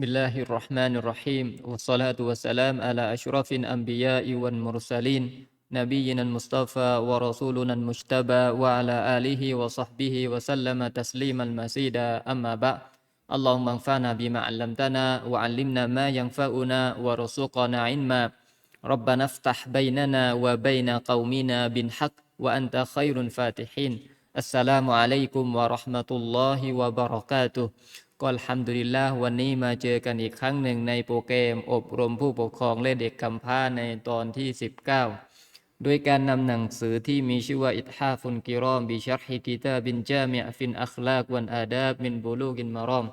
بسم الله الرحمن الرحيم والصلاة والسلام على أشرف الأنبياء والمرسلين نبينا المصطفى ورسولنا المجتبى وعلى آله وصحبه وسلم تسليما مزيدا. أما بعد اللهم انفعنا بما علمتنا وعلمنا ما ينفعنا وارزقنا علما. ربنا افتح بيننا وبين قومنا بالحق وأنت خير الفاتحين. السلام عليكم ورحمة الله وبركاته. ก็อัลฮัมดุลิลละวันนี้มาเจอกันอีกครั้งหนึ่งในโปรแกรมอบรมผู้ปกครองและเด็กกำพร้าในตอนที่ 19 โดยการนำหนังสือที่มีชื่อว่าอิทฮาฟุนกิรอมบิชัรฮิกิตาบินจามิฟินอัคลากวันอาดาบมินบูลูกินมารอม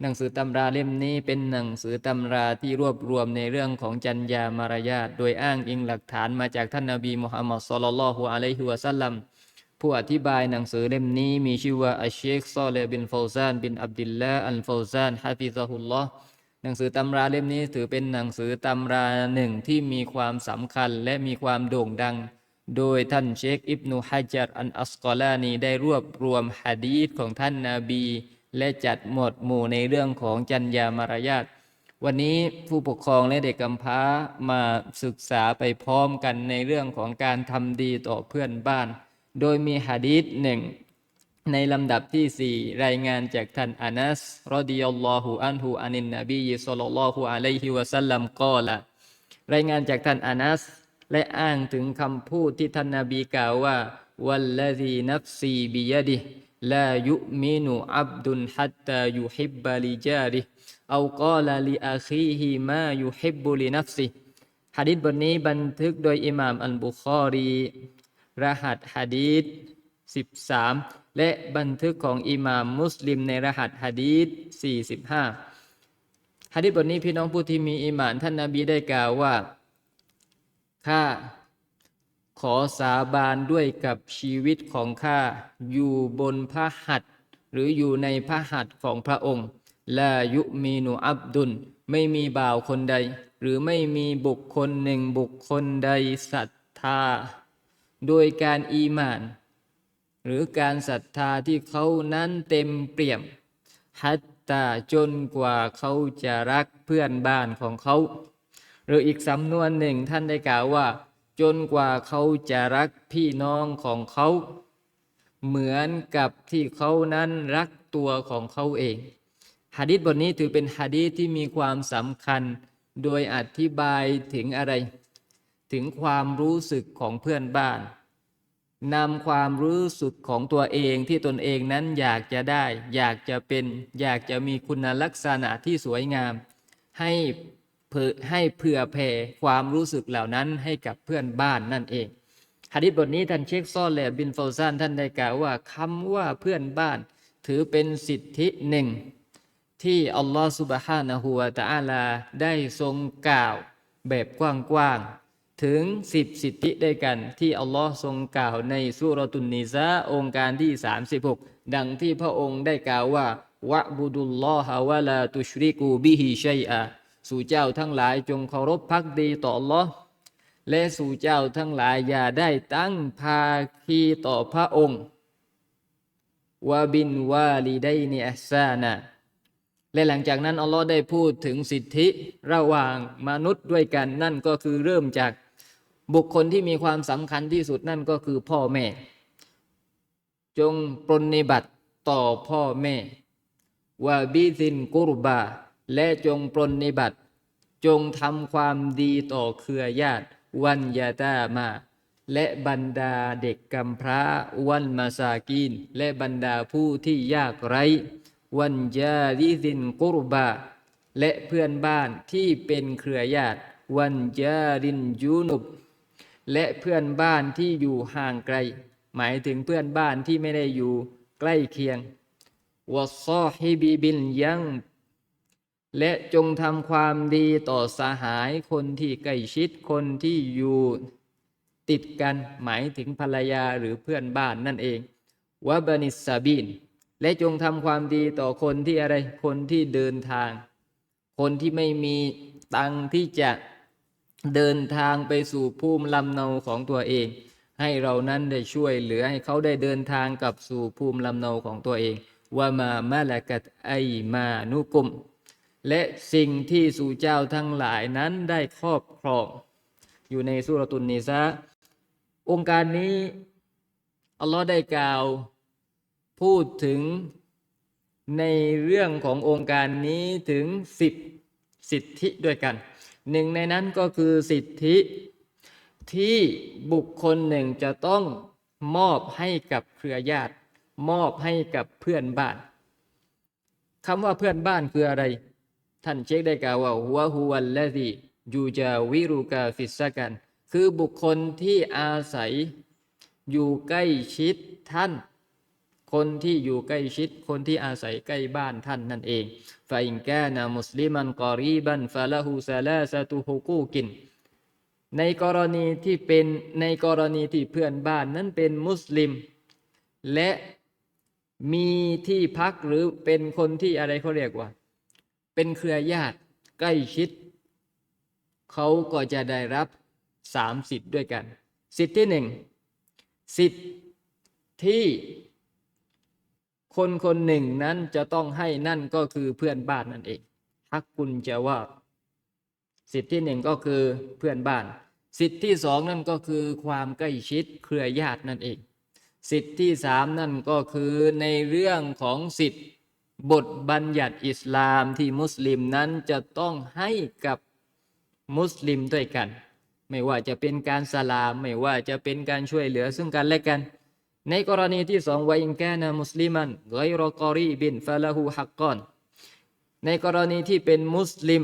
หนังสือตำราเล่มนี้เป็นหนังสือตำราที่รวบรวมในเรื่องของจัญญามารยาทโดยอ้างอิงหลักฐานมาจากท่านนบีมุฮัมมัดสุลลัลลอฮุอะลัยฮิวะสัลลัม ผู้อธิบายหนังสือเล่มนี้มีชื่อว่าอัชเชคซอเลบินฟาวซานบินอับดิลลาอัลฟาวซานฮะฟิซฮุลลอฮ์หนังสือตำราเล่มนี้ถือเป็นหนังสือตำราหนึ่งที่มีความสำคัญและมีความโด่งดัง โดยท่านเชคอิบนุฮะจัรอันอัสกอลานีได้รวบรวมฮะดีษของท่านนาบี และจัดหมวดหมู่ในเรื่องของจัญญามารยาทวันนี้ผู้ปกครองและเด็กกำพร้ามาศึกษาไปพร้อมกันในเรื่องของการทำดีต่อเพื่อนบ้าน โดยมีหะดีษหนึ่งในลำดับที่สี่รายงานจากท่านอานัสรอดิยัลลอฮุอันฮุอานินนบีศ็อลลัลลอฮุอะลัยฮิวะสัลลัมกอละรายงานจากท่านอานัส และอ้างถึงคำพูดที่ท่านนาบีกล่าวว่าวัลลซีนัฟซีบิยดิลายุมินุอับดุนฮัตตายุฮิบบลิจาริเอากอลาลิอาคีฮิมายุฮิบบุลินัฟซิฮะดิษบทนี้บันทึกโดยอิหม่ามอัลบุคอรี รหัสฮะดีษ13 และบันทึกของอิหม่ามมุสลิมในรหัสฮะดีษ45ฮะดีษบทนี้พี่น้องผู้ที่มีอิหมานท่านนาบีได้กล่าวว่าข้าขอสาบานด้วยกับชีวิตของข้าอยู่บนพระหัตถ์หรืออยู่ในพระหัตถ์ของพระองค์ลายุมีนุอับดุล ไม่มีบ่าวคนใด หรือไม่มีบุคคลหนึ่งบุคคลใดศรัทธา โดยการอีหมาน หรือการศรัทธาที่เขานั้นเต็มเปี่ยม ฮัตตาจนกว่าเขาจะรักเพื่อนบ้านของเขา หรืออีกสำนวนหนึ่งท่านได้กล่าวว่า จนกว่าเขาจะรักพี่น้องของเขา เหมือนกับที่เขานั้นรักตัวของเขาเองฮะดิษบทนี้ถือเป็นฮะดีษที่มีความสำคัญ โดยอธิบายถึงอะไร ถึงความรู้สึกของเพื่อนบ้านนำความรู้สึกของตัวเองที่ตนเองนั้นอยากจะได้ อยากจะเป็น อยากจะมีคุณลักษณะที่สวยงาม ให้เพื่อให้เผื่อแผ่ความรู้สึกเหล่านั้นให้กับเพื่อนบ้านนั่นเองฮะดิษบทนี้ท่านเชคซอลและบินฟาวซานท่านได้กล่าวว่าคำว่าเพื่อนบ้าน ถือเป็นสิทธิหนึ่ง ที่อัลลอฮฺสุบฮานะฮูวะตะอาลาได้ทรงกล่าวแบบกว้างๆ ถึงสิบสิทธิด้วยกัน ที่อัลลอฮ์ทรงกล่าวในสุรตุนนิซาองค์การที่ 36 ดังที่พระองค์ได้กล่าวว่าวะบุดุลลอฮะวะลาตุชริกูบิฮิชัยอาสู่เจ้าทั้งหลายจงเคารพพักดีต่ออัลลอฮ์และสู่เจ้าทั้งหลายอย่าได้ตั้งภาคีต่อพระองค์วะบินวาลิไดนิอัซานะและหลังจากนั้นอัลลอฮ์ได้พูดถึงสิทธิระหว่างมนุษย์ด้วยกันนั่นก็คือเริ่มจาก บุคคลที่มีความสำคัญที่สุดนั่นก็คือพ่อแม่ จงปรนนิบัติต่อพ่อแม่วาบิซินกุรบา และจงปรนนิบัติ จงทำความดีต่อเครือญาติ วันยาตามา และบรรดาเด็กกำพร้าวันมาซากีนและบรรดาผู้ที่ยากไร้ วันยาดิซินกุรบา และเพื่อนบ้านที่เป็นเครือญาติ วันยาดินยูนุบ และเพื่อนบ้านที่อยู่ห่างไกล หมายถึงเพื่อนบ้านที่ไม่ได้อยู่ใกล้เคียงวะซอฮิบิบิลยังและจงทำความดีต่อสหายคนที่ใกล้ชิดคนที่อยู่ติดกันหมายถึงภรรยาหรือเพื่อนบ้านนั่นเองวะบนิสซาบินและจงทำความดีต่อคนที่อะไรคนที่เดินทาง คนที่ไม่มีตังที่จะ เดินทางไปสู่ภูมิลำเนาของตัวเอง ให้เรานั้นได้ช่วยเหลือให้เขาได้เดินทางกลับสู่ภูมิลำเนาของตัวเองว่ามามาลากัตไอมานุกุม และสิ่งที่สู่เจ้าทั้งหลายนั้นได้ครอบครอง อยู่ในสุรตุนนิสาองค์การนี้ อัลลอฮ์ได้กล่าว พูดถึงในเรื่องขององค์การนี้ถึงสิบสิทธิด้วยกัน หนึ่งในนั้นก็คือสิทธิที่บุคคลหนึ่งจะต้องมอบให้กับเครือญาติ มอบให้กับเพื่อนบ้านคำว่าเพื่อนบ้านคืออะไร ท่านเช็คได้กล่าวว่าหัวหัวละดียูจาวิรุกาฟิสกัน คือบุคคลที่อาศัยอยู่ใกล้ชิดท่าน คนที่อยู่ใกล้ชิด คนที่อาศัยใกล้บ้านท่านนั่นเองฟาอินกนามุสลิมันกอรีบันฟาละหูซาลาซาตุฮุกูกิน ในกรณีที่เป็นในกรณีที่เพื่อนบ้านนั้นเป็นมุสลิม และมีที่พักหรือเป็นคนที่อะไรเขาเรียกว่า เป็นเครือญาติใกล้ชิด เขาก็จะได้รับสามสิทธิ์ด้วยกัน สิทธิ์ที่หนึ่งสิทธิ์ที่ คนคนหนึ่งนั้นจะต้องให้นั่นก็คือเพื่อนบ้านนั่นเองฮักกุญจะว่า สิทธิที่หนึ่งก็คือเพื่อนบ้าน สิทธิที่สองนั่นก็คือความใกล้ชิดเครือญาตินั่นเอง สิทธิที่สามนั่นก็คือในเรื่องของสิทธิบทบัญญัติอิสลามที่มุสลิมนั้นจะต้องให้กับมุสลิมด้วยกัน ไม่ว่าจะเป็นการสลาม ไม่ว่าจะเป็นการช่วยเหลือซึ่งกันและกัน ในกรณีที่สองวาอินแกนมุสลิมันไกรกอรีบินฟาลาหูฮักกอน ในกรณีที่เป็นมุสลิม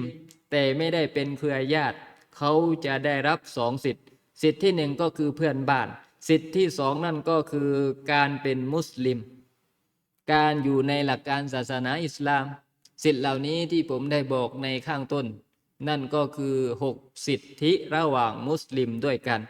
แต่ไม่ได้เป็นเครือญาติ เขาจะได้รับสองสิทธิ์ สิทธิ์ที่หนึ่งก็คือเพื่อนบ้าน สิทธิ์ที่สองนั่นก็คือการเป็นมุสลิม การอยู่ในหลักการศาสนาอิสลาม สิทธิ์เหล่านี้ที่ผมได้บอกในข้างต้น นั่นก็คือหกสิทธิระหว่างมุสลิมด้วยกัน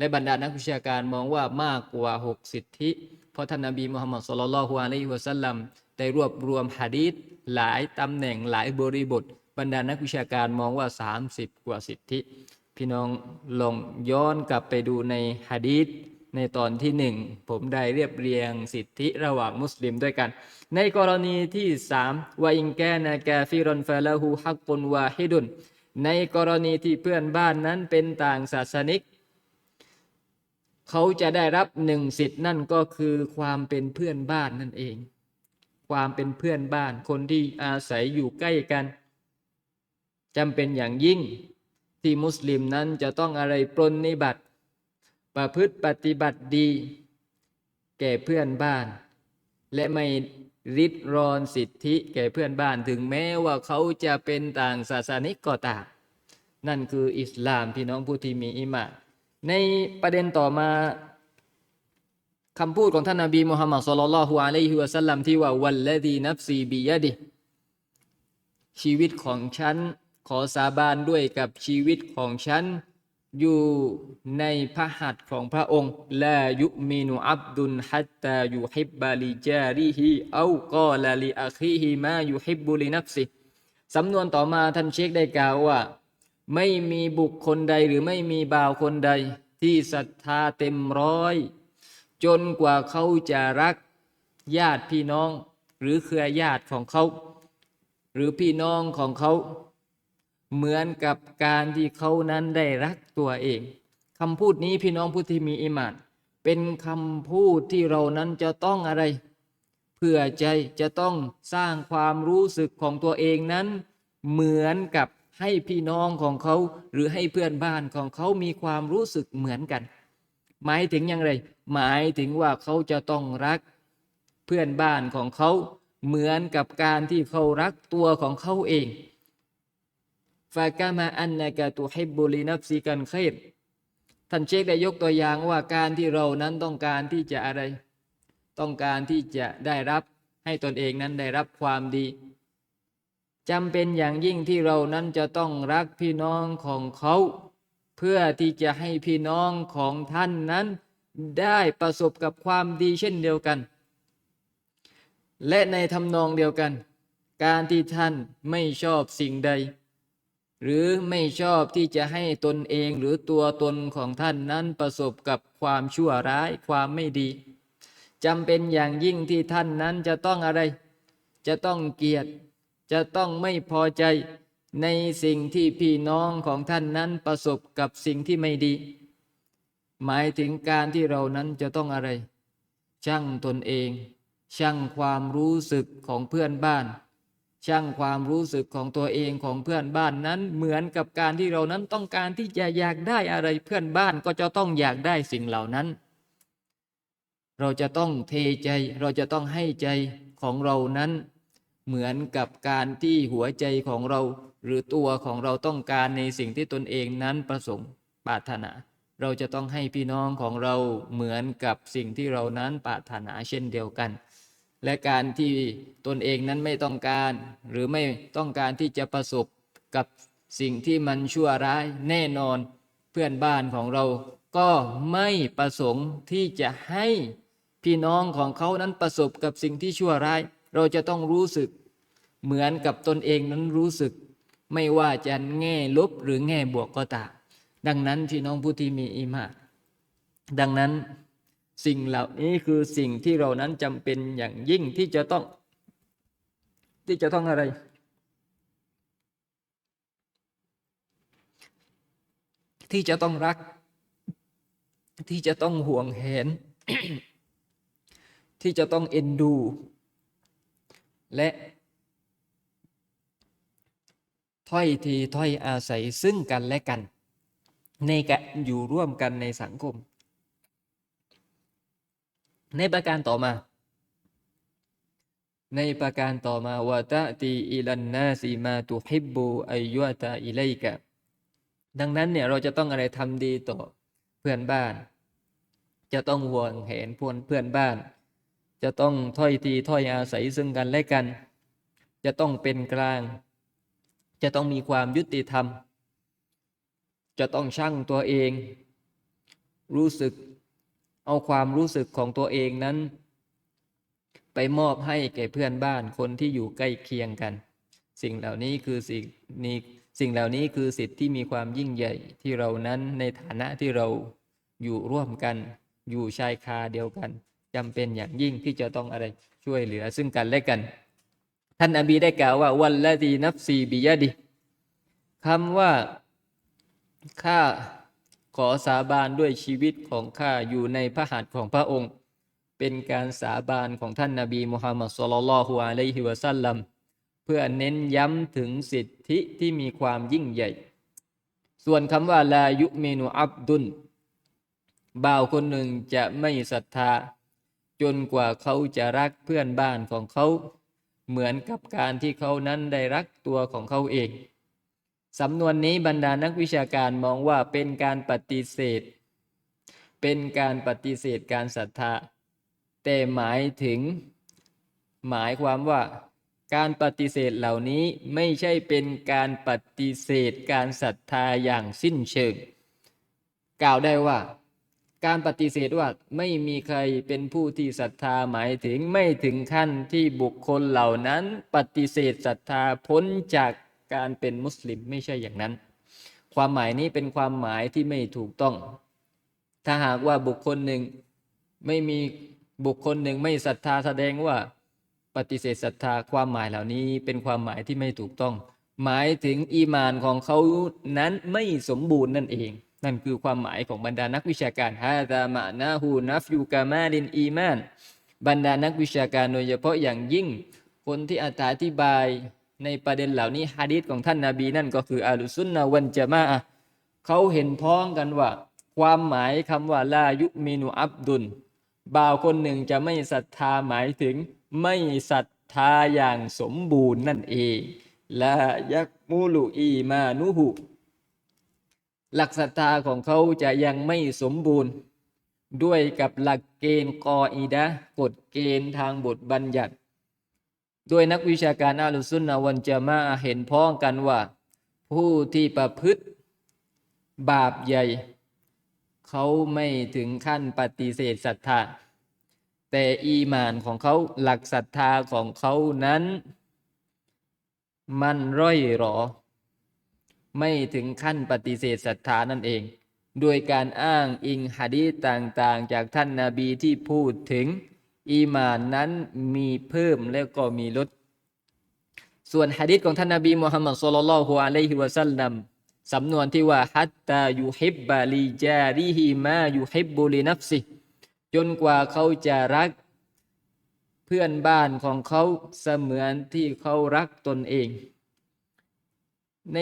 และบรรดานักวิชาการมองว่ามากกว่าหกสิทธิ เพราะท่านนบีมุฮัมมัดสุลลัลฮุอะลัยฮิวะสัลลัมได้รวบรวมหะดีษหลายตำแหน่งหลายบริบท บรรดานักวิชาการมองว่า 30 กว่าสิทธิ พี่น้องลองย้อนกลับไปดูในหะดีษในตอนที่หนึ่งผมได้เรียบเรียงสิทธิระหว่างมุสลิมด้วยกัน ในกรณีที่สามวาอิงแกนากาฟิรอนฟาลาหูฮักปุนวาฮิดุนในกรณีที่เพื่อนบ้านนั้นเป็นต่างศาสนิก เขาจะได้รับหนึ่งสิทธิ์นั่นก็คือความเป็นเพื่อนบ้านนั่นเอง ความเป็นเพื่อนบ้านคนที่อาศัยอยู่ใกล้กันจำเป็นอย่างยิ่งที่มุสลิมนั้นจะต้องอะไรปรนนิบัติ ประพฤติปฏิบัติดี แก่เพื่อนบ้าน และไม่ริดรอนสิทธิแก่เพื่อนบ้านถึงแม้ว่าเขาจะเป็นต่างศาสนิกก็ตามนั่นคืออิสลามพี่น้องผู้ที่มีอิมาน ในประเด็นต่อมาคำพูดของท่านนบีมุฮัมมัดสุลลัลฮุอะลัยฮิวะสัลลัมที่ว่าวัลลดีนับซีบียะดิชีวิตของฉัน ขอสาบานด้วยกับชีวิตของฉัน อยู่ในพระหัตถ์ของพระองค์ลายุมินุอับดุลฮัตตายุฮิบบาลิจาริฮิเอากอลาลิอาคีฮิมายุฮิบบุลินัฟซิสำนวนต่อมาท่านเชคได้กล่าวว่า ไม่มีบุคคลใดหรือไม่มีบ่าวคนใด ที่ศรัทธาเต็มร้อย จนกว่าเขาจะรักญาติพี่น้อง หรือเครือญาติของเขา หรือพี่น้องของเขา เหมือนกับการที่เขานั้นได้รักตัวเองคำพูดนี้พี่น้องผู้ที่มีอิมานเป็นคำพูดที่เรานั้นจะต้องอะไร เพื่อใจจะต้องสร้างความรู้สึกของตัวเองนั้น เหมือนกับ ให้พี่น้องของเขาหรือให้เพื่อนบ้านของเขามีความรู้สึกเหมือนกัน หมายถึงอย่างไร หมายถึงว่าเขาจะต้องรักเพื่อนบ้านของเขาเหมือนกับการที่เขารักตัวของเขาเองฟากามาอันนากาตุฮิบบุลีนับซีกันเครท่านเชคได้ยกตัวอย่างว่าการที่เรานั้นต้องการที่จะอะไร ต้องการที่จะได้รับให้ตนเองนั้นได้รับความดี จำเป็นอย่างยิ่งที่เรานั้นจะต้องรักพี่น้องของเขา เพื่อที่จะให้พี่น้องของท่านนั้น ได้ประสบกับความดีเช่นเดียวกัน และในทำนองเดียวกัน การที่ท่านไม่ชอบสิ่งใด หรือไม่ชอบที่จะให้ตนเองหรือตัวตนของท่านนั้นประสบกับความชั่วร้ายความไม่ดีจำเป็นอย่างยิ่งที่ท่านนั้นจะต้องอะไร จะต้องเกียรติ จะต้องไม่พอใจในสิ่งที่พี่น้องของท่านนั้นประสบกับสิ่งที่ไม่ดี หมายถึงการที่เรานั้นจะต้องอะไรช่างตนเอง ช่างความรู้สึกของเพื่อนบ้าน ช่างความรู้สึกของตัวเองของเพื่อนบ้านนั้นเหมือนกับการที่เรานั้นต้องการที่จะอยากได้อะไรเพื่อนบ้านก็จะต้องอยากได้สิ่งเหล่านั้น เราจะต้องเทใจ เราจะต้องให้ใจของเรานั้น เหมือนกับการที่หัวใจของเรา หรือตัวของเราต้องการในสิ่งที่ตนเองนั้นประสงค์ปรารถนา เราจะต้องให้พี่น้องของเราเหมือนกับสิ่งที่เรานั้นปรารถนาเช่นเดียวกัน และการที่ตนเองนั้นไม่ต้องการ หรือไม่ต้องการที่จะประสบกับสิ่งที่มันชั่วร้ายแน่นอนเพื่อนบ้านของเราก็ไม่ประสงค์ที่จะให้พี่น้องของเขานั้นประสบกับสิ่งที่ชั่วร้าย เราจะต้องรู้สึก เหมือนกับตนเองนั้นรู้สึก ไม่ว่าจะแง่ลบหรือแง่บวกก็ตามดังนั้นพี่น้องผู้ที่มีอิมานดังนั้นสิ่งเหล่านี้คือสิ่งที่เรานั้นจำเป็นอย่างยิ่งที่จะต้อง ที่จะต้องอะไร ที่จะต้องรัก ที่จะต้องห่วงแหนที่จะต้องเอ็นดู และ ถ้อยทีถ้อยอาศัยซึ่งกันและกัน ในการอยู่ร่วมกันในสังคม ในประการต่อมา ในประการต่อมาวะตะตีอิลันนาซีมาตุฮิบบูอายุตาอิเลกะดังนั้นเนี่ยเราจะต้องอะไรทำดีต่อเพื่อนบ้าน จะต้องห่วงเห็นพวนเพื่อนบ้าน จะต้องถ้อยทีถ้อยอาศัยซึ่งกันและกัน จะต้องเป็นกลาง จะต้องมีความยุติธรรม จะต้องชั่งตัวเอง รู้สึกเอาความรู้สึกของตัวเองนั้น ไปมอบให้แก่เพื่อนบ้านคนที่อยู่ใกล้เคียงกัน สิ่งเหล่านี้คือสิ่งนี้สิ่งเหล่านี้คือสิทธิ์ที่มีความยิ่งใหญ่ที่เรานั้นในฐานะที่เราอยู่ร่วมกัน อยู่ชายคาเดียวกันจำเป็นอย่างยิ่งที่จะต้องอะไรช่วยเหลือซึ่งกันและกัน ท่านอบีได้กล่าวว่าวันละดีนับซีบิยะดิคำว่าข้าขอสาบานด้วยชีวิตของข้าอยู่ในพระหัตถ์ของพระองค์ เป็นการสาบานของท่านนาบีมุฮัมมัดสุลลัลฮุอะลัยฮิวะสัลลัมเพื่อเน้นย้ำถึงสิทธิที่มีความยิ่งใหญ่ ส่วนคำว่าลายุเมนูอับดุลบ่าวคนหนึ่งจะไม่ศรัทธา จนกว่าเขาจะรักเพื่อนบ้านของเขา เหมือนกับการที่เขานั้นได้รักตัวของเขาเอง สำนวนนี้บรรดานักวิชาการมองว่าเป็นการปฏิเสธ เป็นการปฏิเสธการศรัทธา แต่หมายถึง หมายความว่า การปฏิเสธเหล่านี้ไม่ใช่เป็นการปฏิเสธการศรัทธาอย่างสิ้นเชิง กล่าวได้ว่า การปฏิเสธว่าไม่มีใครเป็นผู้ที่ศรัทธาหมายถึงไม่ถึงขั้นที่บุคคลเหล่านั้น ปฏิเสธศรัทธาพ้นจากการเป็นมุสลิมไม่ใช่อย่างนั้น ความหมายนี้เป็นความหมายที่ไม่ถูกต้อง ถ้าหากว่าบุคคลหนึ่งไม่มีบุคคลหนึ่งไม่ศรัทธาแสดงว่า ปฏิเสธศรัทธาความหมายเหล่านี้เป็นความหมายที่ไม่ถูกต้อง หมายถึงอีมานของเขานั้นไม่สมบูรณ์นั่นเอง นั่นคือความหมายของบรรดานักวิชาการฮาดามะนาฮูนัฟยูกามาดินอีมาน บรรดานักวิชาการโดยเฉพาะอย่างยิ่ง คนที่อธิบายในประเด็นเหล่านี้ฮะดีษของท่านนาบีนั่นก็คืออาลุสุนนะวันจะมาเขาเห็นพ้องกันว่า ความหมายคำว่าลายุมินูอับดุล บ่าวคนหนึ่งจะไม่ศรัทธาหมายถึงไม่ศรัทธาอย่างสมบูรณ์นั่นเองละยักมูลุอีมานุหุ หลักศรัทธาของเขาจะยังไม่สมบูรณ์ ด้วยกับหลักเกณฑ์กออีดะกฎเกณฑ์ทางบทบัญญัติโดยนักวิชาการอาลุสุนนะวันจะมาเห็นพ้องกันว่า ผู้ที่ประพฤติบาปใหญ่ เขาไม่ถึงขั้นปฏิเสธศรัทธา แต่อีมานของเขาหลักศรัทธาของเขานั้น มันร่อยหรอ ไม่ถึงขั้นปฏิเสธศรัทธานั่นเอง โดยการอ้างอิงหะดีษต่างๆ จากท่านนาบีที่พูดถึง อีมานนั้นมีเพิ่มแล้วก็มีลด ส่วนหะดีษของท่านนบีมุฮัมมัดสุลลัลฮุอะลัยฮิวะสัลลัมสำนวนที่ว่าฮัตตายุฮิบบะลีจาริฮิมายุฮิบบุลินัฟซิจนกว่าเขาจะรักเพื่อนบ้านของเขาเสมือนที่เขารักตนเอง ใน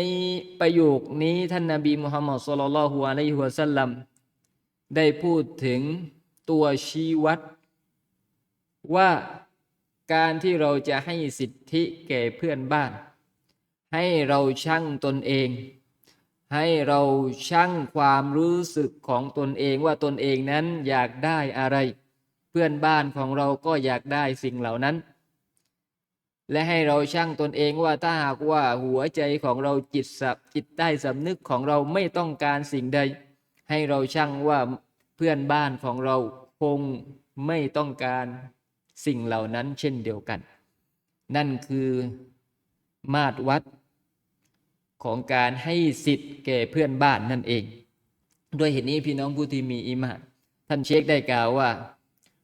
ประโยคนี้ท่านนบีมุฮัมมัดสุลลัลฮุอะลัยฮิวะสัลลัมได้พูดถึงตัวชี้วัด ว่าการที่เราจะให้สิทธิแก่เพื่อนบ้าน ให้เราชั่งตนเอง ให้เราชั่งความรู้สึกของตนเองว่าตนเองนั้นอยากได้อะไร เพื่อนบ้านของเราก็อยากได้สิ่งเหล่านั้น และให้เราชั่งตนเองว่าถ้าหากว่าหัวใจของเราจิตสับจิตใต้สำนึกของเราไม่ต้องการสิ่งใด ให้เราชั่งว่าเพื่อนบ้านของเราคงไม่ต้องการสิ่งเหล่านั้นเช่นเดียวกัน นั่นคือมาตรวัดของการให้สิทธิ์แก่เพื่อนบ้านนั่นเอง ด้วยเหตุนี้พี่น้องผู้ที่มีอิมานท่านเชคได้กล่าวว่า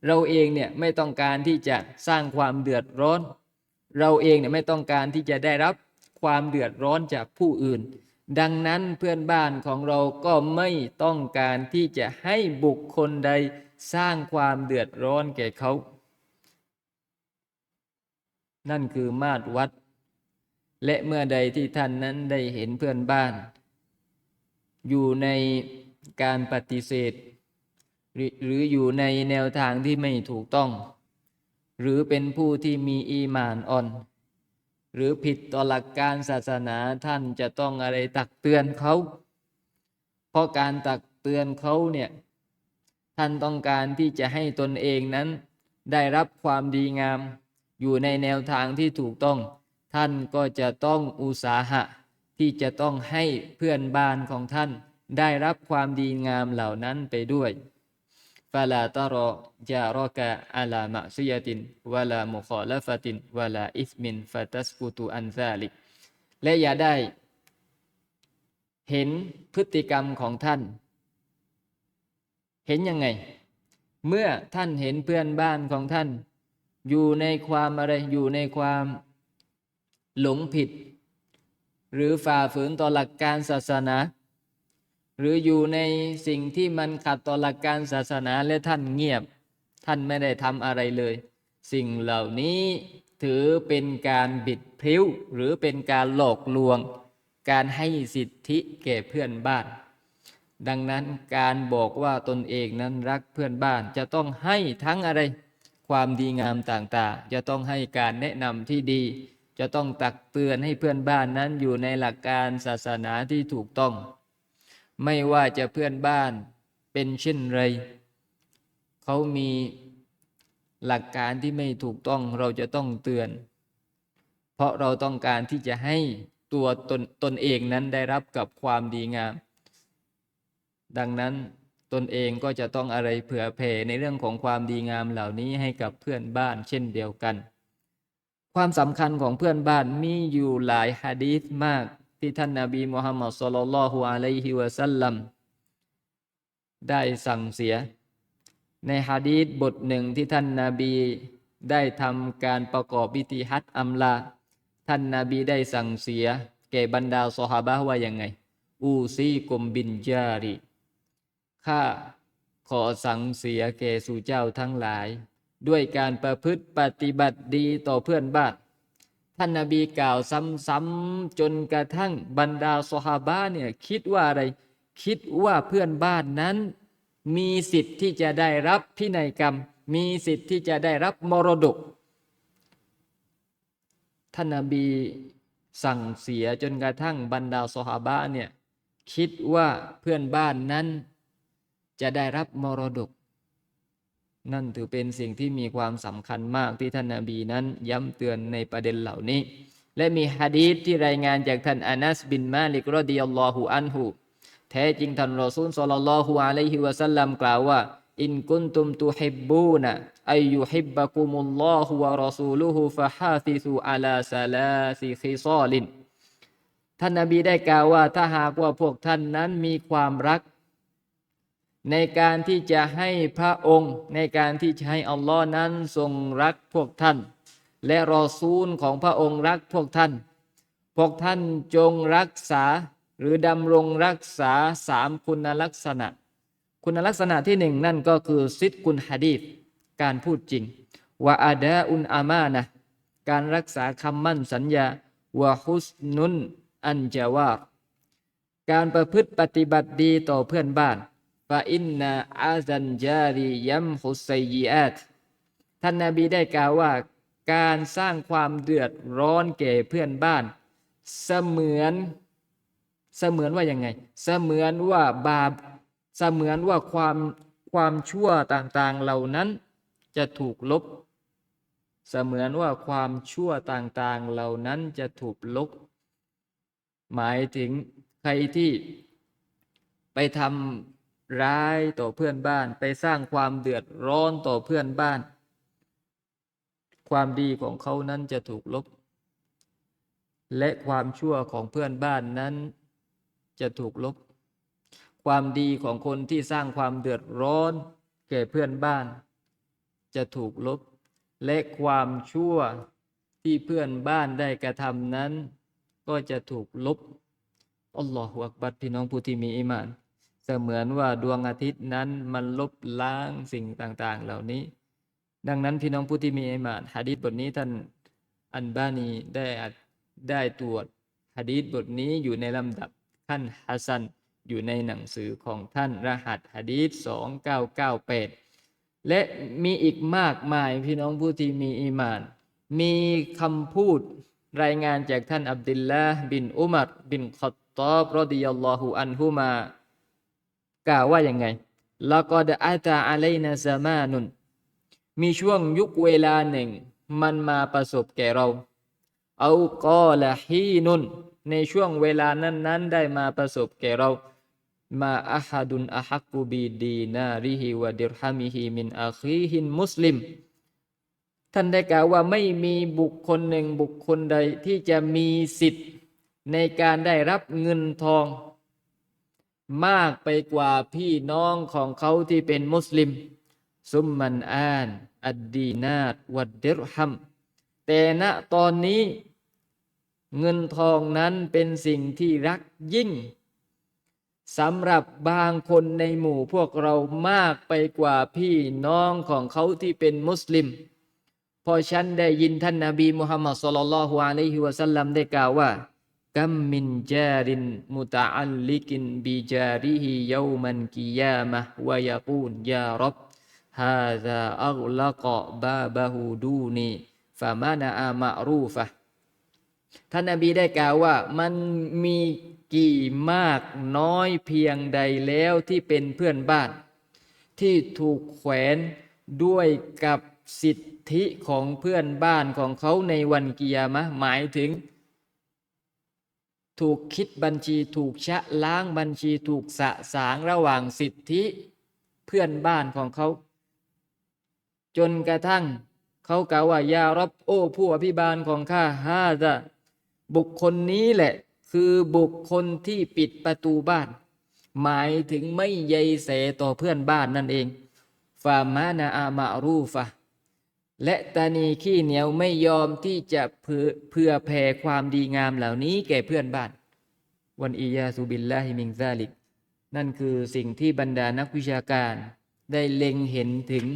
เราเองเนี่ยไม่ต้องการที่จะสร้างความเดือดร้อน เราเองเนี่ยไม่ต้องการที่จะได้รับความเดือดร้อนจากผู้อื่น ดังนั้นเพื่อนบ้านของเราก็ไม่ต้องการที่จะให้บุคคลใดสร้างความเดือดร้อนแก่เขา นั่นคือมาตรวัด และเมื่อใดที่ท่านนั้นได้เห็นเพื่อนบ้าน อยู่ในการปฏิเสธ หรืออยู่ในแนวทางที่ไม่ถูกต้อง หรือเป็นผู้ที่มีอีมานอ่อน หรือผิดต่อหลักการศาสนาท่านจะต้องอะไรตักเตือนเขา เพราะการตักเตือนเขาเนี่ย ท่านต้องการที่จะให้ตนเองนั้น ได้รับความดีงาม อยู่ในแนวทางที่ถูกต้อง ท่านก็จะต้องอุตสาหะ ที่จะต้องให้เพื่อนบ้านของท่านได้รับความดีงามเหล่านั้นไปด้วย ฟาลาตารอจารอกะอาลามะซียตินวะลามุคอลฟตินวะลาอิสมินฟาตัสกุตุอันซาลิกและอย่าได้ เห็นพฤติกรรมของท่าน เห็นยังไง เมื่อท่านเห็นเพื่อนบ้านของท่าน อยู่ในความอะไรอยู่ในความหลงผิด หรือฝ่าฝืนต่อหลักการศาสนา หรืออยู่ในสิ่งที่มันขัดต่อหลักการศาสนาและท่านเงียบ ท่านไม่ได้ทำอะไรเลย สิ่งเหล่านี้ถือเป็นการบิดพริ้ว หรือเป็นการหลอกลวง การให้สิทธิแก่เพื่อนบ้าน ดังนั้นการบอกว่าตนเองนั้นรักเพื่อนบ้านจะต้องให้ทั้งอะไร ความดีงามต่างๆ จะต้องให้การแนะนำที่ดี จะต้องตักเตือนให้เพื่อนบ้านนั้นอยู่ในหลักการศาสนาที่ถูกต้อง ไม่ว่าจะเพื่อนบ้านเป็นเช่นไร เขามีหลักการที่ไม่ถูกต้องเราจะต้องเตือน เพราะเราต้องการที่จะให้ตัวตนตนเองนั้นได้รับกับความดีงาม ดังนั้นตนเองก็จะต้องอะไรเผื่อแผ่ในเรื่องของความดีงามเหล่านี้ให้กับเพื่อนบ้านเช่นเดียวกัน ความสำคัญของเพื่อนบ้านมีอยู่หลายฮะดีษมาก ที่ท่านนาบีมุฮัมมัดสุลลัลฮุอะลัยฮิวะสัลลัมได้สั่งเสีย ในฮะดีษบทหนึ่งที่ท่านนาบีได้ทำการประกอบพิธีฮัจอัมลา ท่านนาบีได้สั่งเสีย แก่บรรดาสหาบะว่ายังไง อูซีกุมบินจารีข้าขอสั่งเสียแก่สู่เจ้าทั้งหลาย ด้วยการประพฤติปฏิบัติดีต่อเพื่อนบ้าน ท่านนาบีกล่าวซ้ำๆจนกระทั่งบรรดาสหาบะเนี่ยคิดว่าอะไร คิดว่าเพื่อนบ้านนั้น มีสิทธิ์ที่จะได้รับพินัยกรรม มีสิทธิ์ที่จะได้รับมรดก ท่านนาบีสั่งเสียจนกระทั่งบรรดาสหาบะเนี่ยคิดว่าเพื่อนบ้านนั้น จะได้รับมรดก นั่นถือเป็นสิ่งที่มีความสำคัญมากที่ท่านนาบีนั้นย้ำเตือนในประเด็นเหล่านี้ และมีฮะดีษที่รายงานจากท่านอานัสบินมาลิกรดิยัลลอฮุอันฮุแท้จริงท่านรอซูลศ็อลลัลลอฮุอะลัยฮิวะสัลลัมกล่าวว่า อินกุนตุมตุฮิบบูนะอายุฮิบบะกุมุลลอฮุวะรอซูลุฮุฟะฮาฟิซูอาลาซาลาซิคิซอลินท่านนาบีได้กล่าวว่าถ้าหากว่าพวกท่านนั้นมีความรัก ในการที่จะให้พระองค์ ในการที่จะให้อัลลอฮ์นั้นทรงรักพวกท่าน และรอซูลของพระองค์รักพวกท่าน พวกท่านจงรักษาหรือดำรงรักษาสามคุณลักษณะ คุณลักษณะที่หนึ่งนั่นก็คือซิดกุลฮะดีษการพูดจริงวะอาดาอุนอามานะการรักษาคำมั่นสัญญาวะฮุสนุนอันจาวาการประพฤติปฏิบัติดีต่อเพื่อนบ้าน ฟาอินนาอาซันจารียัมฮุสัยยีอาตท่านนาบีได้กล่าวว่า การสร้างความเดือดร้อนแก่เพื่อนบ้าน เสมือนเสมือนว่ายังไง เสมือนว่าบาปเสมือนว่าความความชั่วต่างๆเหล่านั้นจะถูกลบ เสมือนว่าความชั่วต่างๆเหล่านั้นจะถูกลบ หมายถึงใครที่ไปทำ ร้ายต่อเพื่อนบ้าน ไปสร้างความเดือดร้อนต่อเพื่อนบ้าน ความดีของเขานั้นจะถูกลบ และความชั่วของเพื่อนบ้านนั้นจะถูกลบ ความดีของคนที่สร้างความเดือดร้อน แก่เพื่อนบ้าน จะถูกลบ และความชั่วที่เพื่อนบ้านได้กระทำนั้น ก็จะถูกลบอัลลอฮฺอักบัดพี่น้องผู้ที่มีอิมาน เสมือนว่าดวงอาทิตย์นั้นมันลบล้างสิ่งต่างๆ เหล่านี้ ดังนั้นพี่น้องผู้ที่มีอิมานฮะดีษบทนี้ท่านอันบานีได้ได้ตรวจฮะดีษบทนี้อยู่ในลำดับขั้นฮัสซันอยู่ในหนังสือของท่านรหัสฮะดีษ2998 และมีอีกมากมายพี่น้องผู้ที่มีอีมาน มีคำพูดรายงานจากท่านอับดุลลาห์บินอุมัรบินขอตตอบรดิยัลลอฮุอันฮุมา กล่าวว่าอย่างไงล้วก็ดอาตาอะลัยนาซามานุนมีช่วงยุคเวลาหนึ่ง มันมาประสบแก่เรา เอากอละฮีนุนในช่วงเวลานั้น ๆ ได้มาประสบแก่เรา มาอะฮัดุนอะฮักกุบีดีนาริฮิวะดิรฮามิฮิมินอาคีฮินมุสลิม ท่านได้กล่าวว่าไม่มีบุคคลหนึ่งบุคคลใดที่จะมีสิทธิ์ในการได้รับเงินทอง มากไปกว่าพี่น้องของเขาที่เป็นมุสลิม ซุมมันอาน อัดดีนาตวัดเดรฮัม แต่ณตอนนี้ เงินทองนั้นเป็นสิ่งที่รักยิ่งสำหรับบางคนในหมู่พวกเรามากไปกว่าพี่น้องของเขาที่เป็นมุสลิม พอฉันได้ยินท่านนาบีมุฮัมมัดสุลลัลฮุอะลัยฮิวะสัลลัมได้กล่าวว่า กัมมินจารินมุตะอัลลิกินบิจาริฮิยามันกิยามะวยกูนยารับฮาซาอัลลักบาบะฮูดูนีฟามานาอามะรูฟะท่านนบีได้กล่าวว่ามันมีกี่มากน้อยเพียงใดแล้วที่เป็นเพื่อนบ้าน ที่ถูกแขวนด้วยกับสิทธิของเพื่อนบ้านของเขาในวันกิยามะหมายถึง ถูกคิดบัญชีถูกชะล้างบัญชีถูกสะสางระหว่างสิทธิเพื่อนบ้านของเขา จนกระทั่ง เขากล่าวว่ายารับโอ้ผู้อภิบาลของข้าฮาจะบุคคลนี้แหละ คือบุคคลที่ปิดประตูบ้าน หมายถึงไม่ใยเสต่อเพื่อนบ้านนั่นเองฟามานาอามารูฟะ และตานีขี้เหนียวไม่ยอมที่จะเพื่อแผ่ความดีงามเหล่านี้แก่เพื่อนบ้าน วันอียาสุบิลลาฮิมิงซาลิก นั่นคือสิ่งที่บรรดานักวิชาการได้เล็งเห็นถึง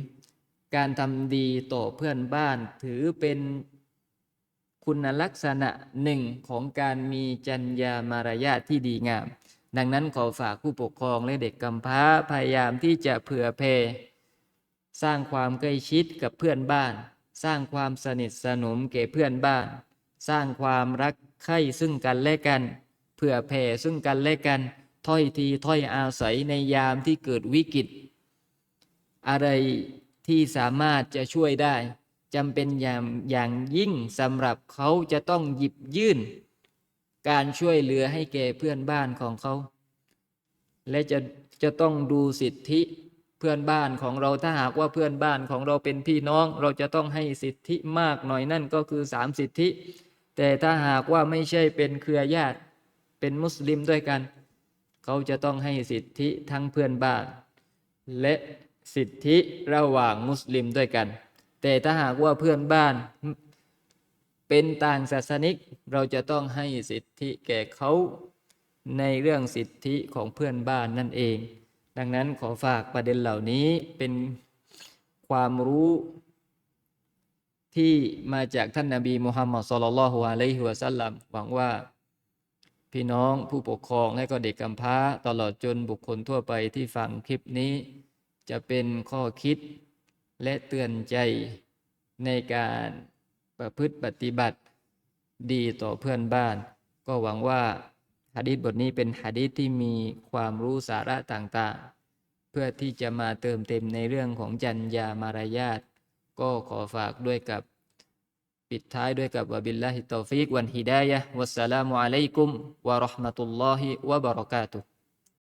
การทำดีต่อเพื่อนบ้าน ถือเป็นคุณลักษณะหนึ่งของการมีจัญญามารยาทที่ดีงาม ดังนั้นขอฝากผู้ปกครองและเด็กกำพร้าพยายามที่จะเผื่อแผ่ สร้างความใกล้ชิดกับเพื่อนบ้าน สร้างความสนิทสนมแก่เพื่อนบ้าน สร้างความรักใคร่ซึ่งกันและกันเผื่อแผ่ซึ่งกันและกัน ถ้อยทีถ้อยอาศัยในยามที่เกิดวิกฤต อะไรที่สามารถจะช่วยได้จำเป็นอย่างอย่างยิ่งสำหรับเขาจะต้องหยิบยื่น การช่วยเหลือให้แก่เพื่อนบ้านของเขา และจะจะต้องดูสิทธิ เพื่อนบ้านของเราถ้าหากว่าเพื่อนบ้านของเราเป็นพี่น้อง เราจะต้องให้สิทธิมากหน่อยนั่นก็คือสามสิทธิ แต่ถ้าหากว่าไม่ใช่เป็นเครือญาติ เป็นมุสลิมด้วยกัน เขาจะต้องให้สิทธิทั้งเพื่อนบ้าน และสิทธิระหว่างมุสลิมด้วยกัน แต่ถ้าหากว่าเพื่อนบ้านเป็นต่างศาสนิกเราจะต้องให้สิทธิแก่เขาในเรื่องสิทธิของเพื่อนบ้านนั่นเอง ดังนั้นขอฝากประเด็นเหล่านี้เป็นความรู้ที่มาจากท่านนาบีมุฮัมมัดสุลลัลลอฮุอะลัยฮิวะสัลลัมหวังว่าพี่น้องผู้ปกครองและก็เด็กกำพร้าตลอดจนบุคคลทั่วไปที่ฟังคลิปนี้ จะเป็นข้อคิดและเตือนใจในการประพฤติปฏิบัติดีต่อเพื่อนบ้าน ก็หวังว่าะดีษบทนี้เป็นหะดีษที่มีความรู้สาระต่างๆ เพื่อที่จะมาเติมเต็มในเรื่องของจัญญามารยาทก็ขอฝากด้วยกับปิดท้ายด้วยกับวบิลลาฮิตตอฟิกวันฮิดายะวัสสลามุอะลัยกุมวะราะห์มะตุลลอฮิวะบะเราะกาตุฮ์